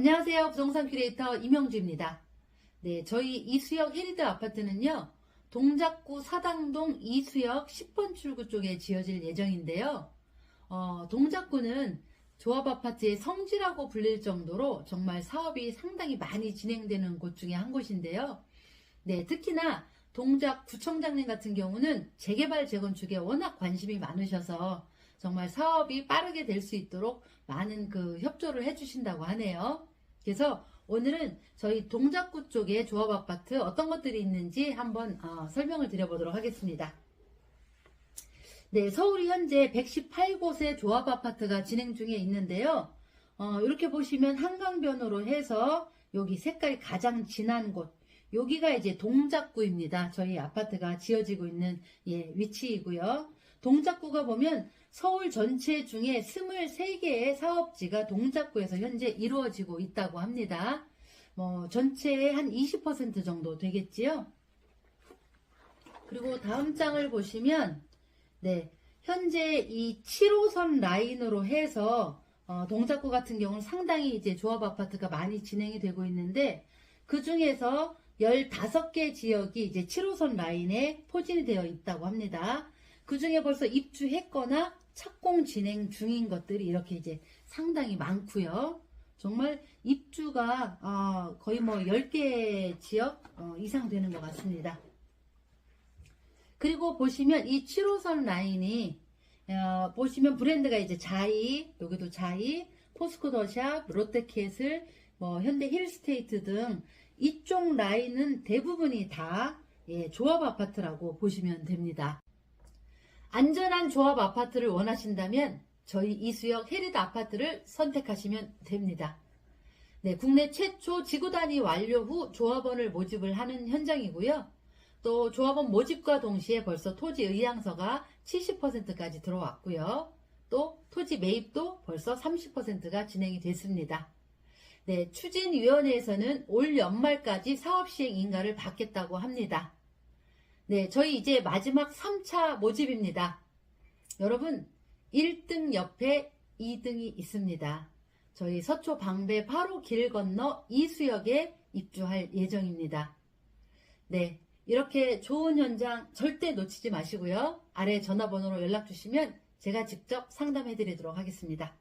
안녕하세요. 부동산 큐레이터 임영주입니다. 네, 저희 이수역 헤리드 아파트는요, 동작구 사당동 이수역 10번 출구 쪽에 지어질 예정인데요. 어, 동작구는 조합 아파트의 성지라고 불릴 정도로 정말 사업이 상당히 많이 진행되는 곳 중에 한 곳인데요. 네, 특히나 동작 구청장님 같은 경우는 재개발 재건축에 워낙 관심이 많으셔서 정말 사업이 빠르게 될 수 있도록 많은 그 협조를 해주신다고 하네요. 그래서 오늘은 저희 동작구 쪽에 조합 아파트 어떤 것들이 있는지 한번 어, 설명을 드려보도록 하겠습니다. 네, 서울이 현재 118곳의 조합 아파트가 진행 중에 있는데요. 어, 이렇게 보시면 한강변으로 해서 여기 색깔이 가장 진한 곳, 여기가 이제 동작구입니다. 저희 아파트가 지어지고 있는 예, 위치이고요. 동작구가 보면 서울 전체 중에 23개의 사업지가 동작구에서 현재 이루어지고 있다고 합니다. 뭐 전체의 한 20% 정도 되겠지요. 그리고 다음 장을 보시면 네, 현재 이 7호선 라인으로 해서 어, 동작구 같은 경우는 상당히 이제 조합 아파트가 많이 진행이 되고 있는데 그 중에서 15개 지역이 이제 7호선 라인에 포진이 되어 있다고 합니다. 그 중에 벌써 입주했거나 착공 진행 중인 것들이 이렇게 이제 상당히 많고요. 정말 입주가 어, 거의 뭐 10개 지역 어, 이상 되는 것 같습니다. 그리고 보시면 이 7호선 라인이 어, 보시면 브랜드가 이제 자이, 여기도 자이, 포스코 더샵, 롯데캐슬, 뭐 현대 힐스테이트 등 이쪽 라인은 대부분이 다 예, 조합 아파트라고 보시면 됩니다. 안전한 조합 아파트를 원하신다면 저희 이수역 헤리드 아파트를 선택하시면 됩니다. 네, 국내 최초 지구 단위 완료 후 조합원을 모집을 하는 현장이고요. 또 조합원 모집과 동시에 벌써 토지 의향서가 70%까지 들어왔고요. 또 토지 매입도 벌써 30%가 진행이 됐습니다. 네, 추진위원회에서는 올 연말까지 사업시행 인가를 받겠다고 합니다. 네, 저희 이제 마지막 3차 모집입니다. 여러분, 1등 옆에 2등이 있습니다. 저희 서초 방배 바로 길 건너 이수역에 입주할 예정입니다. 네, 이렇게 좋은 현장 절대 놓치지 마시고요. 아래 전화번호로 연락 주시면 제가 직접 상담해 드리도록 하겠습니다.